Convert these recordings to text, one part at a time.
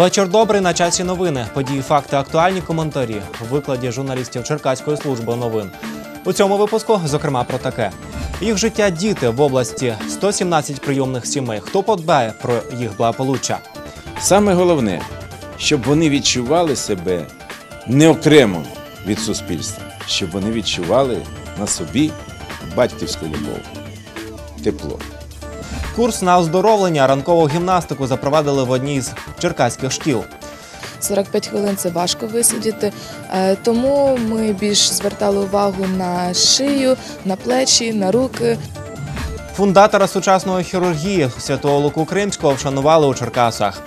Вечір добрий на часі новини. Події, факти, актуальні коментарі в викладі журналістів Черкаської служби новин. У цьому випуску, зокрема, про таке: їх життя діти в області 117 прийомних сімей. Хто подбає про їх благополуччя? Саме головне, щоб вони відчували себе не окремо від суспільства, щоб вони відчували на собі батьківську любов, тепло. Курс на оздоровлення ранкову гімнастику запровадили в одній з черкаських шкіл. 45 хвилин це важко висидіти, е, тому ми більш звертали увагу на шию, на плечі, на руки. Фундатора сучасної хірургії святого Луку Кримського вшанували у Черкасах.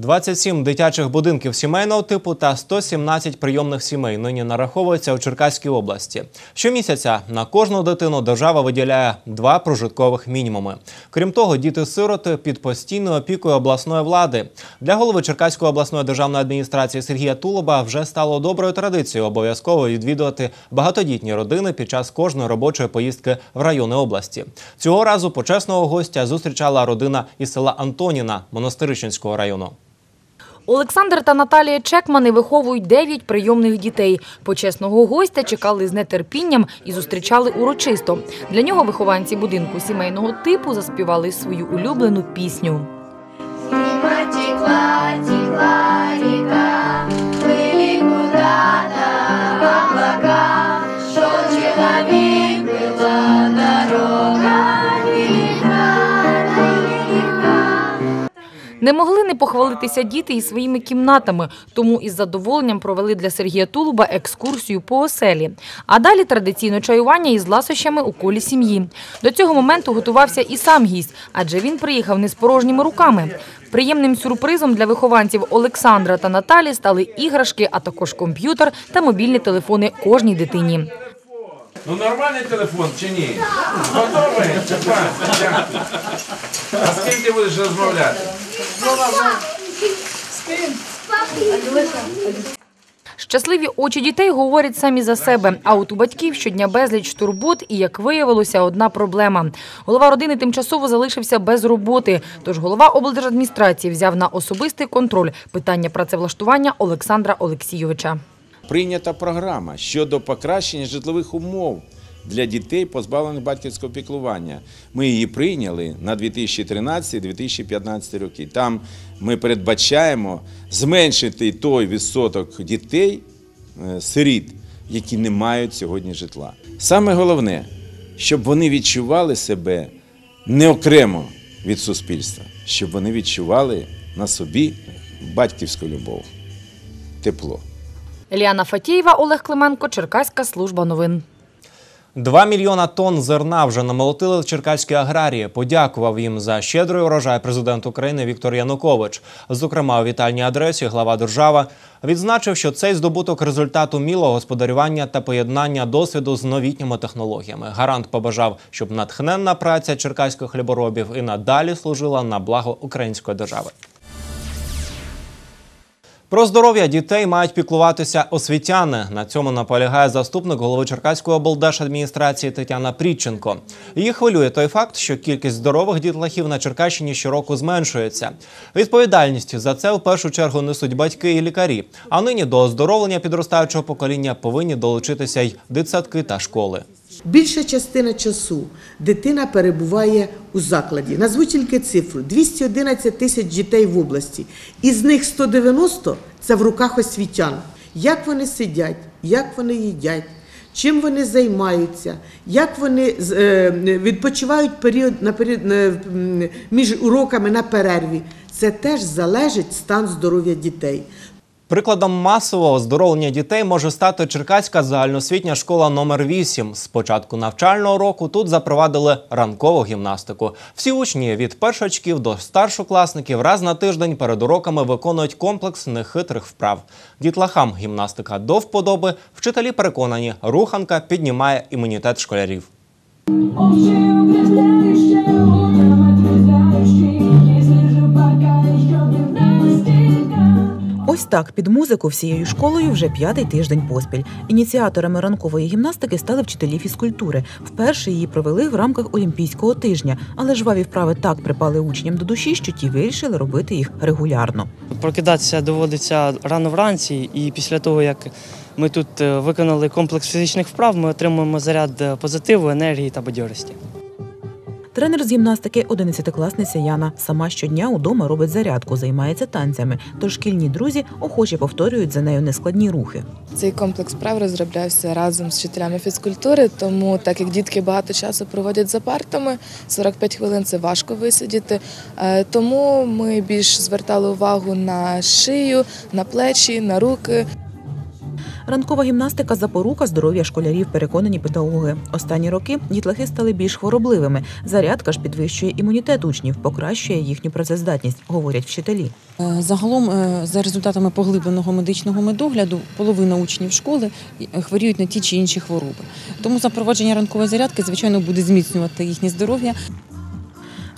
27 дитячих будинків сімейного типу та 117 прийомних сімей нині нараховуються у Черкаській області. Щомісяця на кожну дитину держава виділяє два прожиткових мінімуми. Крім того, діти-сироти під постійною опікою обласної влади. Для голови Черкаської обласної державної адміністрації Сергія Тулоба вже стало доброю традицією обов'язково відвідувати багатодітні родини під час кожної робочої поїздки в райони області. Цього разу почесного гостя зустрічала родина із села Антоніна Монастирищенського району. Олександр та Наталія Чекмани виховують дев'ять прийомних дітей. Почесного гостя чекали з нетерпінням і зустрічали урочисто. Для нього вихованці будинку сімейного типу заспівали свою улюблену пісню. Тікла, тікла, текла Не могли не похвалитися діти і своїми кімнатами, тому із задоволенням провели для Сергія Тулуба екскурсію по оселі. А далі традиційно чаювання із ласощами у колі сім'ї. До цього моменту готувався і сам гість, адже він приїхав не з порожніми руками. Приємним сюрпризом для вихованців Олександра та Наталі стали іграшки, а також комп'ютер та мобільні телефони кожній дитині. Ну нормальний телефон чи ні? Готовий? Дякую. А з будеш розмовляти? Щасливі очі дітей говорять самі за себе. А от у батьків щодня безліч турбот і, як виявилося, одна проблема. Голова родини тимчасово залишився без роботи. Тож голова облдержадміністрації взяв на особистий контроль питання працевлаштування Олександра Олексійовича. Прийнята програма щодо покращення житлових умов для дітей, позбавлених батьківського піклування. Ми її прийняли на 2013-2015 роки. Там ми передбачаємо зменшити той відсоток дітей, е, сиріт, які не мають сьогодні житла. Саме головне, щоб вони відчували себе не окремо від суспільства, щоб вони відчували на собі батьківську любов, тепло. Еліана Фатєєва, Олег Клименко, Черкаська служба новин. Два мільйона тонн зерна вже намолотили черкаські аграрії. Подякував їм за щедрий урожай президент України Віктор Янукович. Зокрема, у вітальній адресі глава держава відзначив, що цей здобуток результат умілого господарювання та поєднання досвіду з новітніми технологіями. Гарант побажав, щоб натхненна праця черкаських хліборобів і надалі служила на благо української держави. Про здоров'я дітей мають піклуватися освітяни. На цьому наполягає заступник голови Черкаської облдержадміністрації Тетяна Прідченко. Її хвилює той факт, що кількість здорових дітлахів на Черкащині щороку зменшується. Відповідальність за це в першу чергу несуть батьки і лікарі. А нині до оздоровлення підростаючого покоління повинні долучитися й дитсадки та школи. Більша частина часу дитина перебуває у закладі. Назву тільки цифру: 211 тисяч дітей в області. Із них 190 – це в руках освітян. Як вони сидять, як вони їдять, чим вони займаються, як вони е, відпочивають період, на період, між уроками на перерві. Це теж залежить стан здоров'я дітей. Прикладом масового оздоровлення дітей може стати Черкаська загальноосвітня школа номер 8 З початку навчального року тут запровадили ранкову гімнастику. Всі учні від першачків до старшокласників раз на тиждень перед уроками виконують комплекс нехитрих вправ. Дітлахам гімнастика до вподоби. Вчителі переконані, руханка піднімає імунітет школярів. Ось так під музику всією школою вже п'ятий тиждень поспіль. Ініціаторами ранкової гімнастики стали вчителі фізкультури. Вперше її провели в рамках Олімпійського тижня, але жваві вправи так припали учням до душі, що ті вирішили робити їх регулярно. Прокидатися доводиться рано вранці, і після того, як ми тут е, виконали комплекс фізичних вправ, ми отримуємо заряд е, позитиву, енергії та бадьорості. Тренер з гімнастики, 11-класниця Яна, сама щодня удома робить зарядку, займається танцями. Тож шкільні друзі охоче повторюють за нею нескладні рухи. Цей комплекс прав розроблявся разом з вчителями фізкультури, тому так як дітки багато часу проводять за партами, 45 хвилин це важко висидіти. Е, Тому ми більш звертали увагу на шию, на плечі, на руки. Ранкова гімнастика запорука здоров'я школярів, переконані педагоги. Останні роки дітлахи стали більш хворобливими. Зарядка ж підвищує імунітет учнів, покращує їхню працездатність, говорять вчителі. Е, Загалом, е, за результатами поглибленого медичного медогляду, половина учнів школи е, хворіють на ті чи інші хвороби. Тому запровадження ранкової зарядки, звичайно, буде зміцнювати їхнє здоров'я.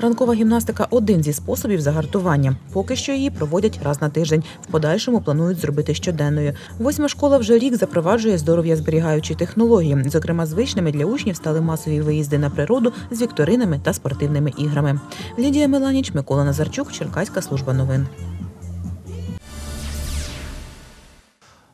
Ранкова гімнастика один зі способів загартування. Поки що її проводять раз на тиждень. В подальшому планують зробити щоденною. Восьма школа вже рік запроваджує здоров'я зберігаючі технології. Зокрема, звичними для учнів стали масові виїзди на природу з вікторинами та спортивними іграми. Лідія Меланіч, Микола Назарчук, Черкаська служба новин.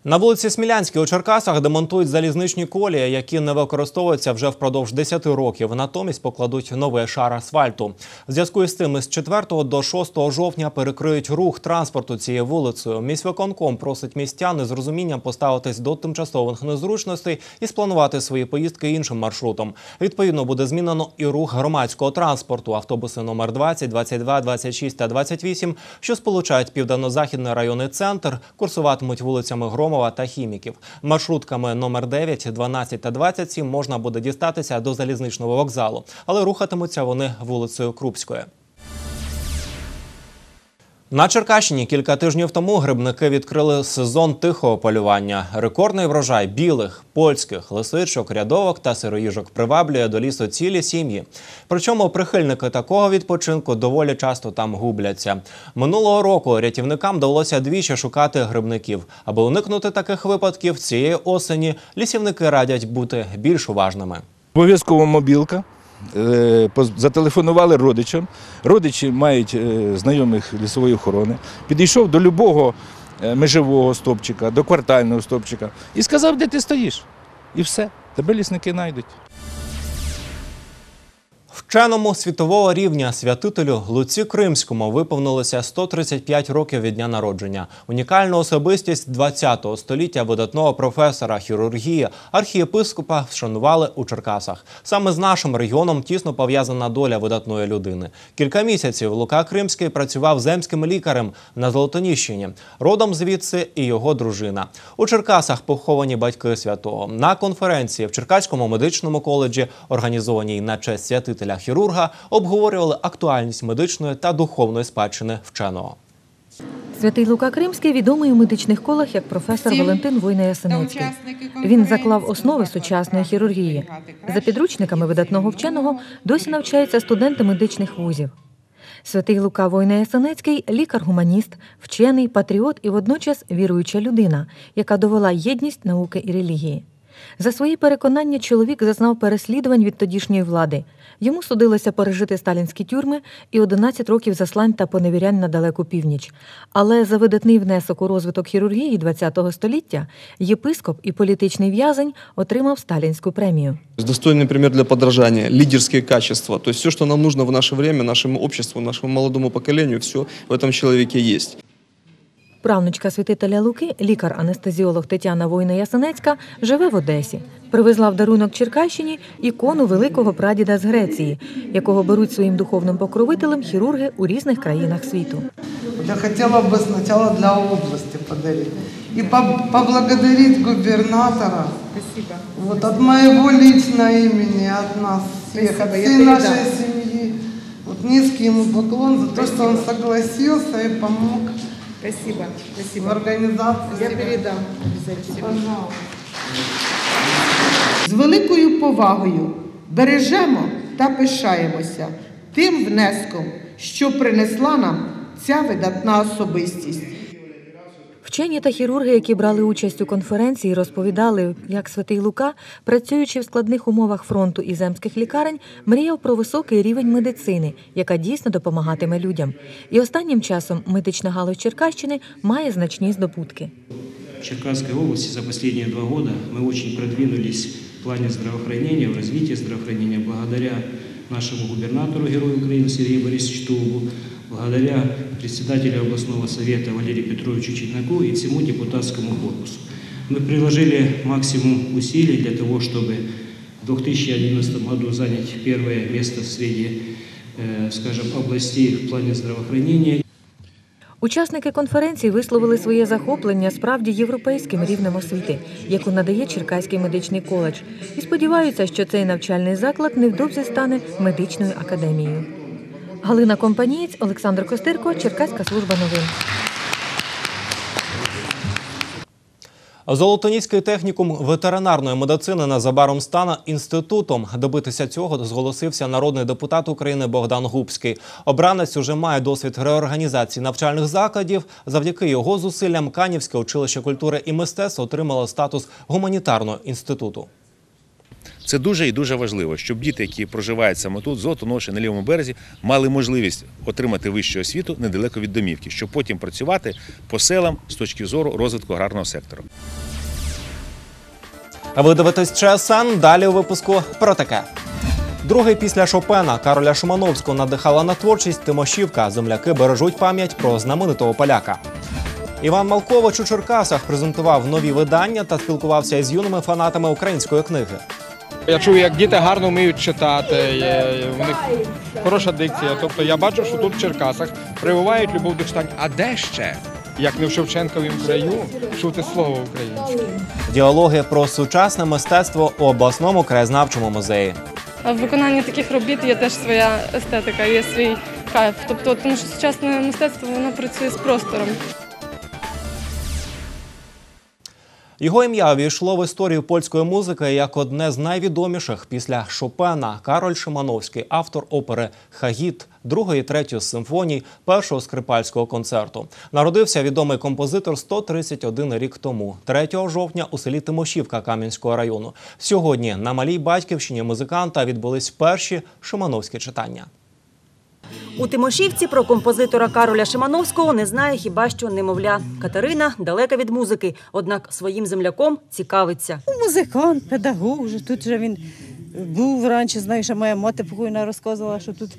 На вулиці Смілянській у Черкасах демонтують залізничні колії, які не використовуються вже впродовж 10 років. Натомість покладуть новий шар асфальту. В зв'язку із тим, із 4 до 6 жовтня перекриють рух транспорту цією вулицею. Міськвиконком просить містян із розумінням поставитись до тимчасових незручностей і спланувати свої поїздки іншим маршрутом. Відповідно, буде змінено і рух громадського транспорту. Автобуси номер 20, 22, 26 та 28, що сполучають південно-західний районний центр, курсуватимуть вулицями Громова та Хіміків. Маршрутками номер 9, 12 та 27 можна буде дістатися до залізничного вокзалу, але рухатимуться вони вулицею Крупської. На Черкащині кілька тижнів тому грибники відкрили сезон тихого полювання. Рекордний врожай білих, польських, лисичок, рядовок та сироїжок приваблює до лісу цілі сім'ї. Причому прихильники такого відпочинку доволі часто там губляться. Минулого року рятівникам довелося двічі шукати грибників. Аби уникнути таких випадків, цієї осені лісівники радять бути більш уважними. Обов'язково мобілка. Е, Зателефонували родичам. Родичі мають е, знайомих лісової охорони. Підійшов до любого е, межового стопчика, до квартального стопчика і сказав, де ти стоїш. І все. Тебе лісники знайдуть. Вченому світового рівня святителю Луці Кримському виповнилося 135 років від дня народження. Унікальну особистість 20-го століття видатного професора хірургії архієпископа вшанували у Черкасах. Саме з нашим регіоном тісно пов'язана доля видатної людини. Кілька місяців Лука Кримський працював земським лікарем на Золотоніщині. Родом звідси і його дружина. У Черкасах поховані батьки святого. На конференції в Черкаському медичному коледжі, організованій на честь святителя хірурга, обговорювали актуальність медичної та духовної спадщини вченого. Святий Лука Кримський відомий у медичних колах як професор Валентин Война Ясенецький. Він заклав основи сучасної хірургії. За підручниками видатного вченого досі навчаються студенти медичних вузів. Святий Лука Война Ясенецький – лікар-гуманіст, вчений, патріот і водночас віруюча людина, яка довела єдність науки і релігії. За свої переконання чоловік зазнав переслідувань від тодішньої влади. Йому судилося пережити сталінські тюрми і 11 років заслань та поневірянь на далеку північ. Але за видатний внесок у розвиток хірургії ХХ століття єпископ і політичний в'язень отримав сталінську премію. Достойный пример для подражания, лидерские качества. То все, что нам нужно в наше время, нашему обществу, нашему молодому поколению, все в этом человеке есть. Правнучка святителя Луки, лікар-анестезіолог Тетяна Война Ясенецька, живе в Одесі. Привезла в дарунок Черкащині ікону великого прадіда з Греції, якого беруть своїм духовним покровителем хірурги у різних країнах світу. Я хотела бы сначала для области подарить. И по- поблагодарить губернатора. Спасибо. Вот от моего личного имени, от нас всех, Спасибо, от всей нашей семьи. Вот низкий ему поклон за то, что он согласился и помог Спасибо, спасибо. организации. Я передам. Пожалуйста. З великою повагою бережемо та пишаємося тим внеском, що принесла нам ця видатна особистість. Вчені та хірурги, які брали участь у конференції, розповідали, як святий Лука, працюючи в складних умовах фронту і земських лікарень, мріяв про високий рівень медицини, яка дійсно допомагатиме людям. І останнім часом медична галузь Черкащини має значні здобутки. В Черкасской области за последние два года мы очень продвинулись в плане здравоохранения, в развитии здравоохранения благодаря нашему губернатору, герою Украины Сергею Борисовичу Тулубу, благодаря председателю областного совета Валерию Петровичу Читнаку и всему депутатскому корпусу. Мы приложили максимум усилий для того, чтобы в 2011 году занять первое место среди, э, скажем, областей в плане здравоохранения. Учасники конференції висловили своє захоплення справді європейським рівнем освіти, яку надає Черкаський медичний коледж, і сподіваються, що цей навчальний заклад невдовзі стане медичною академією. Галина Компанієць, Олександр Костирко, Черкаська служба новин. Золотоніський технікум ветеринарної медицини незабаром стане інститутом. Добитися цього зголосився народний депутат України Богдан Губський. Обранець уже має досвід реорганізації навчальних закладів. Завдяки його зусиллям Канівське училище культури і мистецтв отримало статус гуманітарного інституту. Це дуже і дуже важливо, щоб діти, які проживають саме тут, золотоноші на лівому березі, мали можливість отримати вищу освіту недалеко від домівки, щоб потім працювати по селам з точки зору розвитку аграрного сектору. Ви дивитесь ЧСН. Далі у випуску про таке. Другий після Шопена Кароля Шумановського надихала на творчість Тимошівка. Земляки бережуть пам'ять про знаменитого поляка. Іван Малкович у Черкасах презентував нові видання та спілкувався із юними фанатами української книги. Я чую, як діти гарно вміють читати, у них хороша дикція. Тобто я бачу, що тут в Черкасах прививають любов до читання. А де ще? Як не в Шевченковім краю, чути слово українське. Діалоги про сучасне мистецтво у обласному краєзнавчому музеї. А в виконанні таких робіт є теж своя естетика, є свій кайф. Тобто, тому що сучасне мистецтво воно працює з простором. Його ім'я увійшло в історію польської музики як одне з найвідоміших після Шопена. Кароль Шимановський, автор опери Хагіт, другої, третьої симфоній, першого скрипальського концерту. Народився відомий композитор 131 рік тому, 3 жовтня у селі Тимошівка Кам'янського району. Сьогодні на малій батьківщині музиканта відбулись перші шимановські читання. У Тимошівці про композитора Кароля Шимановського не знає хіба що немовля. Катерина далека від музики, однак своїм земляком цікавиться. Музикант, педагог, вже тут же він був раніше, знаю, що моя мати покойна розказувала, що тут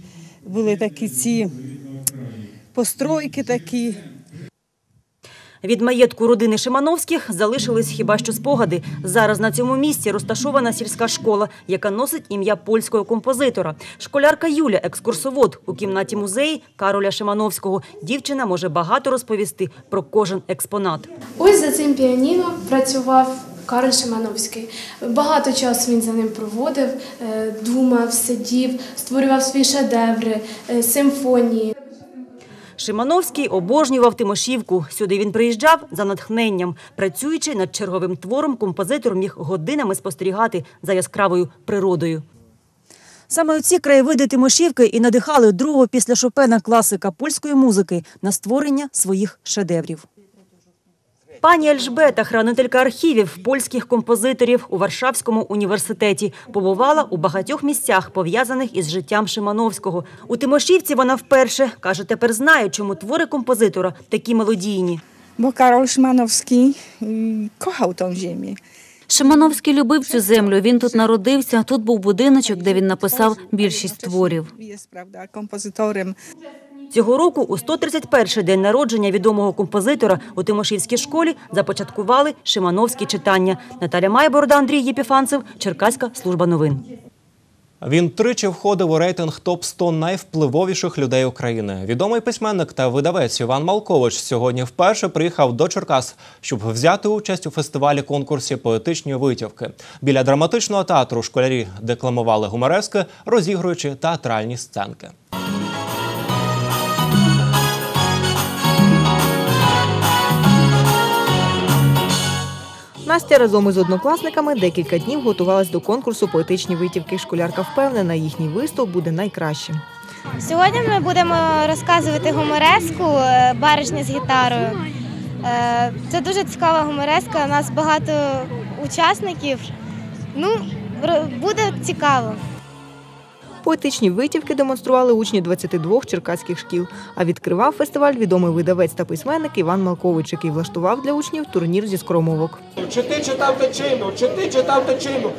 були такі ці постройки такі. Від маєтку родини Шимановських залишились хіба що спогади. Зараз на цьому місці розташована сільська школа, яка носить ім'я польського композитора. Школярка Юля, екскурсовод у кімнаті музеї Кароля Шимановського. Дівчина може багато розповісти про кожен експонат. Ось за цим піаніно працював Карл Шимановський. Багато часу він за ним проводив, е, думав, сидів, створював свої шедеври, е, симфонії. Шимановський обожнював Тимошівку. Сюди він приїжджав за натхненням. Працюючи над черговим твором, композитор міг годинами спостерігати за яскравою природою. Саме ці краєвиди Тимошівки і надихали другого після Шопена класика польської музики на створення своїх шедеврів. Пані Ельжбета, хранителька архівів польських композиторів у Варшавському університеті, побувала у багатьох місцях, пов'язаних із життям Шимановського. У Тимошівці вона вперше каже, тепер знає, чому твори композитора такі мелодійні. Bo Karol Szymanowski y, kochał tą ziemię. Шимановський любив цю землю. Він тут народився. Тут був будиночок, де він написав більшість творів. Jest, prawda, kompozytorem. Цього року, у 131-й день народження відомого композитора у Тимошівській школі започаткували Шимановські читання. Наталя Майборода, Андрій Єпіфанцев, Черкаська служба новин. Він тричі входив у рейтинг топ 100 найвпливовіших людей України. Відомий письменник та видавець Іван Малкович сьогодні вперше приїхав до Черкас, щоб взяти участь у фестивалі конкурсі поетичні витівки. Біля драматичного театру школярі декламували гуморески, розігруючи театральні сценки. Настя разом із однокласниками декілька днів готувалась до конкурсу поетичні витівки. Школярка впевнена, їхній виступ буде найкращим. Сьогодні ми будемо розказувати гумореску е, баришня з гітарою. Е, Це дуже цікава гумореска. У нас багато учасників. Ну, буде цікаво. Поетичні витівки демонстрували учні 22 черкаських шкіл. А відкривав фестиваль відомий видавець та письменник Іван Малкович, який влаштував для учнів турнір зі скромовок. Чи ти читав течину? Чи ти читав течину?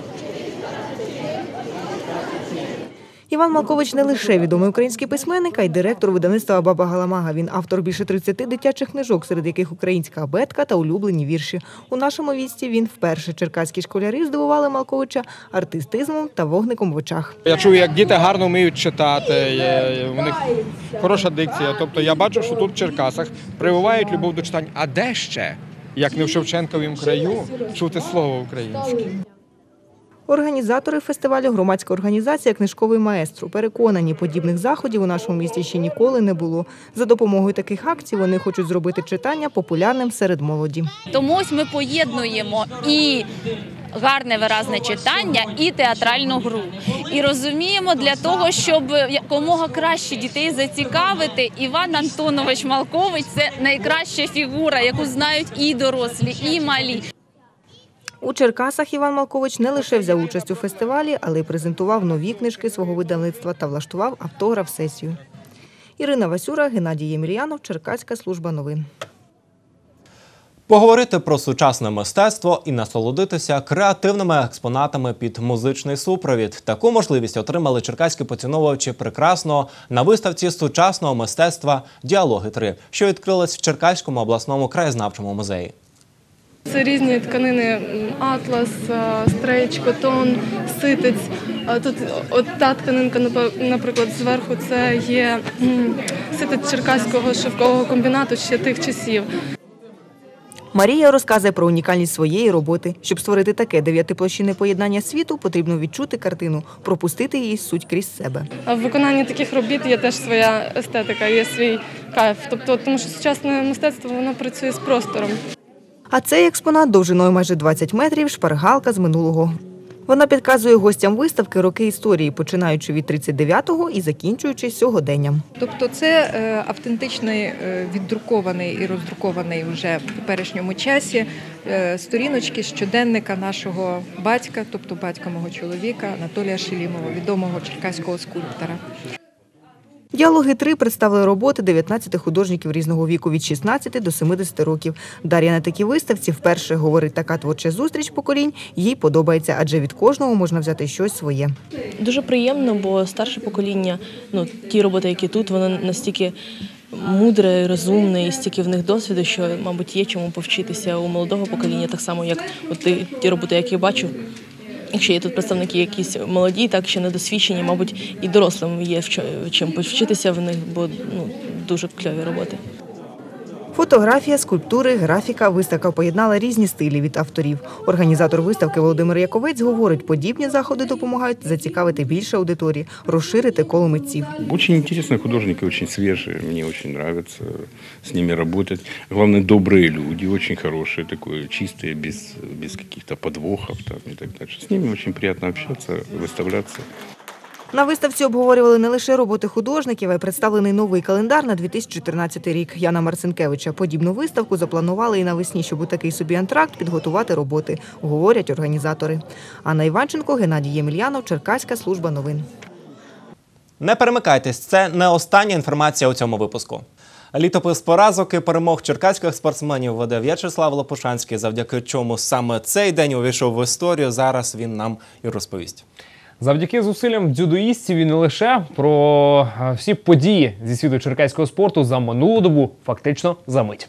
Іван Малкович не лише відомий український письменник, а й директор видавництва Баба Галамага. Він автор більше 30 дитячих книжок, серед яких українська абетка та улюблені вірші. У нашому вісті він вперше черкаські школярі здивували Малковича артистизмом та вогником в очах. Я чую, як діти гарно вміють читати, у них хороша дикція. Тобто я бачу, що тут в Черкасах прививають любов до читання. А де ще, як не в Шевченковім краю, чути слово українське? Організатори фестивалю громадська організація Книжковий маестро переконані, подібних заходів у нашому місті ще ніколи не було. За допомогою таких акцій вони хочуть зробити читання популярним серед молоді. Тому ось ми поєднуємо і гарне виразне читання, і театральну гру. І розуміємо для того, щоб якомога краще дітей зацікавити. Іван Антонович Малкович це найкраща фігура, яку знають і дорослі, і малі. У Черкасах Іван Малкович не лише взяв участь у фестивалі, але й презентував нові книжки свого видавництва та влаштував автограф-сесію. Ірина Васюра, Геннадій Ємельянов, Черкаська служба новин. Поговорити про сучасне мистецтво і насолодитися креативними експонатами під музичний супровід. Таку можливість отримали черкаські поціновувачі прекрасного на виставці сучасного мистецтва Діалоги 3 що відкрилась в Черкаському обласному краєзнавчому музеї. Це різні тканини атлас, стрейч, котон, ситець. Тут от та тканинка, наприклад, зверху це є ситець черкаського шовкового комбінату ще тих часів. Марія розказує про унікальність своєї роботи. Щоб створити таке дев'ятиплощинне поєднання світу, потрібно відчути картину, пропустити її суть крізь себе. А в виконанні таких робіт є теж своя естетика, є свій кайф. Тобто, тому що сучасне мистецтво воно працює з простором. А цей експонат довжиною майже 20 метрів, шпаргалка з минулого. Вона підказує гостям виставки роки історії, починаючи від 39-го і закінчуючи сьогоденням. Тобто це е, автентичний е, віддрукований і роздрукований вже в теперішньому часі е, сторіночки щоденника нашого батька, тобто батька мого чоловіка Анатолія Шелімова, відомого черкаського скульптора. Діалоги 3 представили роботи 19 художників різного віку від 16 до 70 років. Дар'я на такій виставці вперше говорить така творча зустріч поколінь. Їй подобається, адже від кожного можна взяти щось своє. Дуже приємно, бо старше покоління, ну ті роботи, які тут, воно настільки мудре, розумне, і стільки в них досвіду, що, мабуть, є чому повчитися у молодого покоління, так само, як от ті роботи, які я бачу. Якщо є тут представники якісь молоді, так ще недосвідчені, мабуть, і дорослим є в чим повчитися в них, бо ну дуже кльові роботи. Фотографія, скульптури, графіка. Виставка поєднала різні стилі від авторів. Організатор виставки Володимир Яковець говорить, подібні заходи допомагають зацікавити більше аудиторії, розширити коло митців. Очень интересные художники, очень свежие, мне очень нравится с ними работать. Главное, добрые люди, очень хорошие, такое чистые, без, без каких-то подвохов там, и так дальше. С ними очень приятно общаться, выставляться. На виставці обговорювали не лише роботи художників, а й представлений новий календар на 2014 рік. Яна Марцинкевича. Подібну виставку запланували і навесні, щоб у такий собі антракт підготувати роботи, говорять організатори. Анна Іванченко, Геннадій Ємельянов, Черкаська служба новин. Не перемикайтесь, це не остання інформація у цьому випуску. Літопис поразок і перемог черкаських спортсменів веде В'ячеслав Лопушанський, завдяки чому саме цей день увійшов в історію. Зараз він нам і розповість. Завдяки зусиллям дзюдоїстів і не лише про всі події зі світу черкаського спорту за минулу добу, фактично за мить.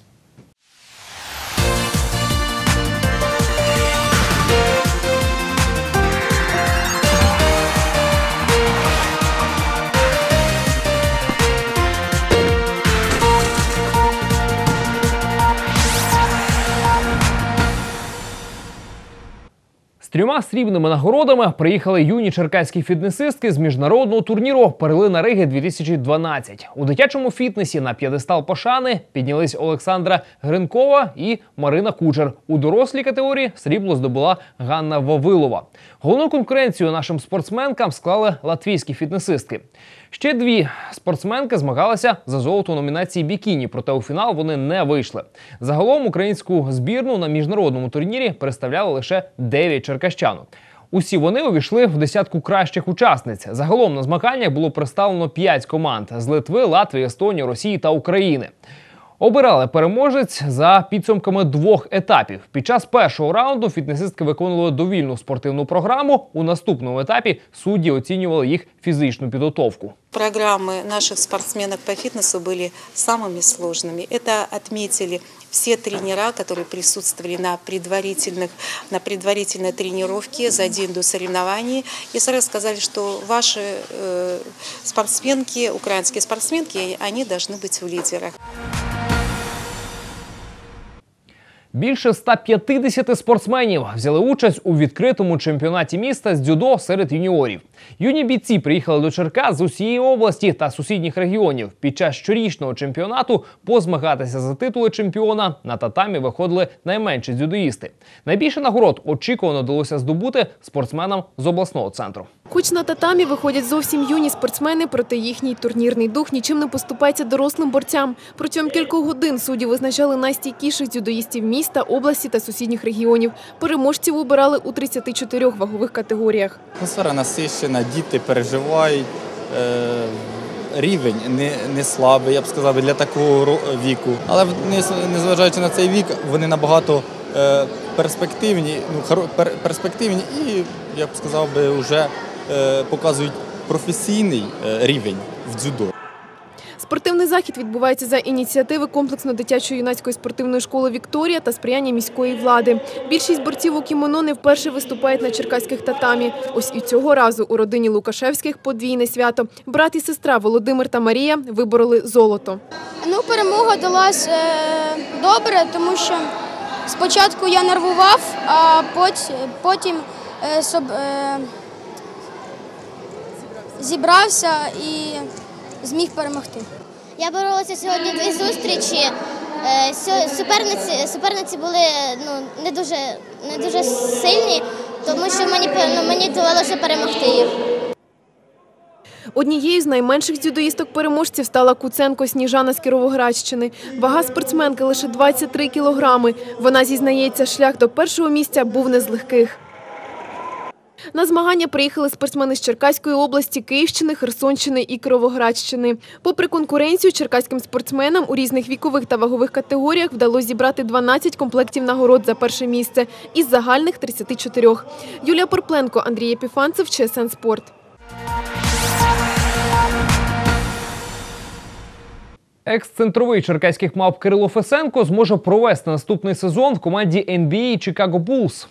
Трьома срібними нагородами приїхали юні черкаські фітнесистки з міжнародного турніру Перлина Риги 2012. У дитячому фітнесі на п'єдестал пошани піднялись Олександра Гринкова і Марина Кучер. У дорослій категорії срібло здобула Ганна Вавилова. Головну конкуренцію нашим спортсменкам склали латвійські фітнесистки. Ще дві спортсменки змагалися за золото номінації бікіні, проте у фінал вони не вийшли. Загалом українську збірну на міжнародному турнірі представляли лише 9 черкащанок. Усі вони увійшли в десятку кращих учасниць. Загалом на змаганнях було представлено 5 команд з Литви, Латвії, Естонії, Росії та України. Обирали переможець за підсумками двох етапів. Під час першого раунду фітнесистки виконували довільну спортивну програму. У наступному етапі судді оцінювали їх фізичну підготовку. Программы наших спортсменок по фитнесу были самыми сложными. Это отметили все тренера, которые присутствовали на, предварительных, на предварительной тренировке за день до соревнований. И сразу сказали, что ваши э, спортсменки, украинские спортсменки, они должны быть в лидерах. Більше 150 спортсменів взяли участь у відкритому чемпіонаті міста з дзюдо серед юніорів. Юні бійці приїхали до Черкас з усієї області та сусідніх регіонів. Під час щорічного чемпіонату позмагатися за титули чемпіона на татамі виходили найменші дзюдоїсти. Найбільше нагород очікувано вдалося здобути спортсменам з обласного центру. Хоч на татамі виходять зовсім юні спортсмени, проте їхній турнірний дух нічим не поступається дорослим борцям. Протягом кількох годин судді визначали найстійкіших дзюдоїстів міста, області та сусідніх регіонів. Переможців обирали у 34 вагових категоріях. Атмосфера насичена, діти переживають. Е, рівень не, не слабий, я б сказав, для такого віку. Але незважаючи на цей вік, вони набагато е, перспективні, ну, пер- перспективні і, я б сказав, би, вже е, показують професійний рівень в дзюдо. Спортивний захід відбувається за ініціативи комплексно-дитячої юнацької спортивної школи Вікторія та сприяння міської влади. Більшість борців у кімоно не вперше виступають на черкаських татамі. Ось і цього разу у родині Лукашевських подвійне свято. Брат і сестра Володимир та Марія вибороли золото. Ну, перемога далась е, добре, тому що спочатку я нервував, а потім, е, е, зібрався і зміг перемогти. Я боролася сьогодні дві зустрічі. Е, Суперниці, суперниці були ну, не, дуже, не дуже сильні, тому що мені, ну, мені довелося перемогти їх. Однією з найменших дзюдоїсток переможців стала Куценко Сніжана з Кіровоградщини. Вага спортсменки лише 23 кілограми. Вона зізнається, шлях до першого місця був не з легких. На змагання приїхали спортсмени з Черкаської області, Київщини, Херсонщини і Кіровоградщини. Попри конкуренцію, черкаським спортсменам у різних вікових та вагових категоріях вдалося зібрати 12 комплектів нагород за перше місце із загальних 34. Юлія Порпленко, Андрій Епіфанцев, ЧСН Спорт. Екс-центровий черкаських мавп Кирило Фесенко зможе провести наступний сезон в команді NBA Chicago Bulls.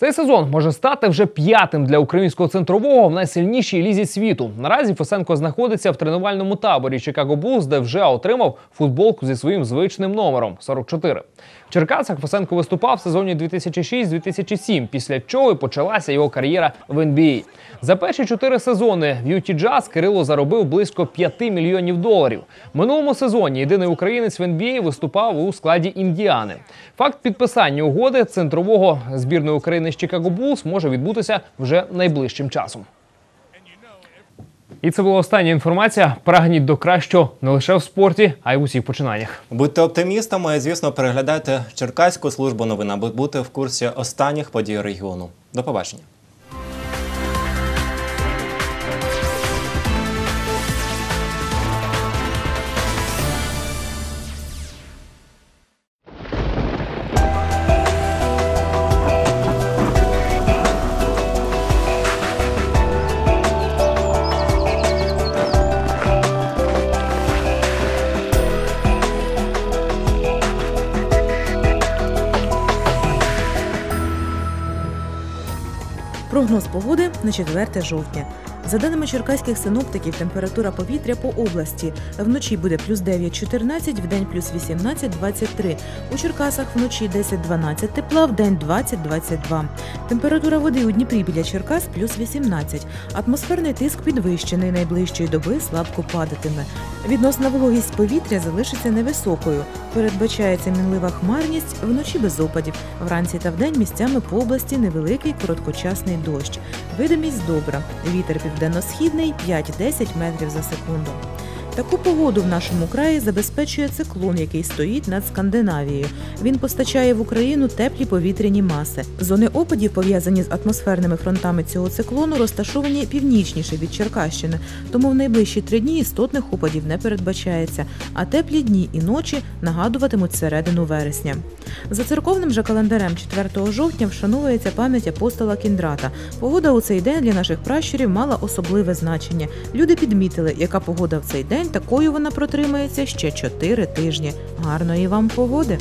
Цей сезон може стати вже п'ятим для українського центрового в найсильнішій лізі світу. Наразі Фесенко знаходиться в тренувальному таборі Чикаго Булз, де вже отримав футболку зі своїм звичним номером 44. Черкасах Фесенко виступав в сезоні 2006-2007, після чого й почалася його кар'єра в NBA. За перші чотири сезони в Юті Джаз Кирило заробив близько 5 мільйонів доларів. Минулому сезоні єдиний українець в NBA виступав у складі Індіани. Факт підписання угоди центрового збірної України з Chicago Bulls може відбутися вже найближчим часом. І це була остання інформація. Прагніть до кращого не лише в спорті, а й в усіх починаннях. Будьте оптимістами і, звісно, переглядайте Черкаську службу новин, аби бути в курсі останніх подій регіону. До побачення. На 4 жовтня. За даними черкаських синоптиків, температура повітря по області вночі буде плюс 9-14, вдень плюс 18-23. У Черкасах вночі 10-12 тепла, вдень 20-22. Температура води у Дніпрі біля Черкас плюс 18. Атмосферний тиск підвищений, найближчої доби слабко падатиме. Відносна вологість повітря залишиться невисокою. Передбачається мінлива хмарність, вночі без опадів. Вранці та вдень місцями по області невеликий короткочасний дощ. Видимість добра. Вітер південно-східний 5-10 метрів за секунду. Таку погоду в нашому краї забезпечує циклон, який стоїть над Скандинавією. Він постачає в Україну теплі повітряні маси. Зони опадів, пов'язані з атмосферними фронтами цього циклону, розташовані північніше від Черкащини, тому в найближчі три дні істотних опадів не передбачається, а теплі дні і ночі нагадуватимуть середину вересня. За церковним же календарем 4 жовтня вшановується пам'ять апостола Кіндрата. Погода у цей день для наших пращурів мала особливе значення. Люди підмітили, яка погода в цей день, такою вона протримається ще 4 тижні. Гарної вам погоди!